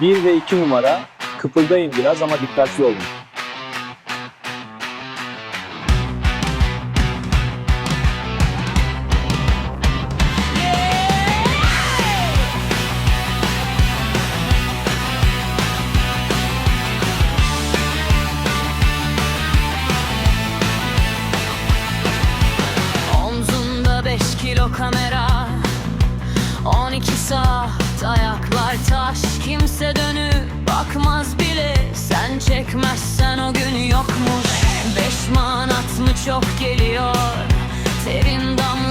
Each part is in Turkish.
1 ve 2 numara kıpırdayın biraz ama dikkatli olun. Omzunda 5 kilo kamera 12 saat Ayaklar taş kimse dönüp bakmaz bile. Sen çekmezsen o gün yokmuş. Beş manat mı çok geliyor? Terin damla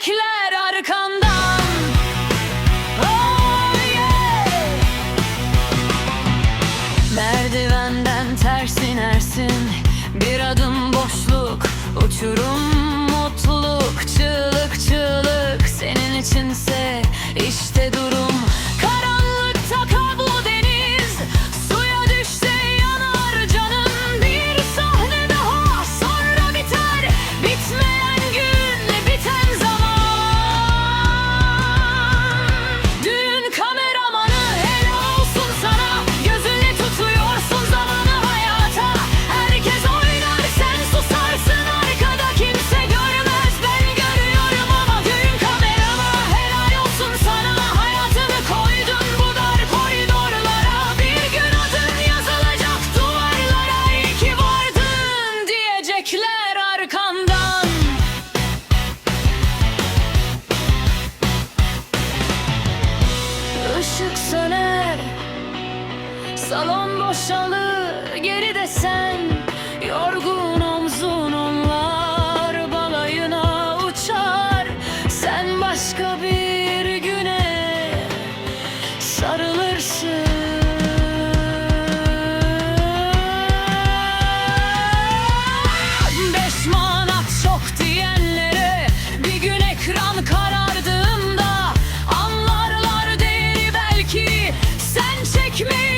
Melekler arkanda Salon boşalır geride sen Yorgun omzun onlar balayına uçar. Sen başka bir güne sarılırsın. Beş çok diyenlere bir gün ekran karardığında Anlarlar değeri belki. Sen çekmeyi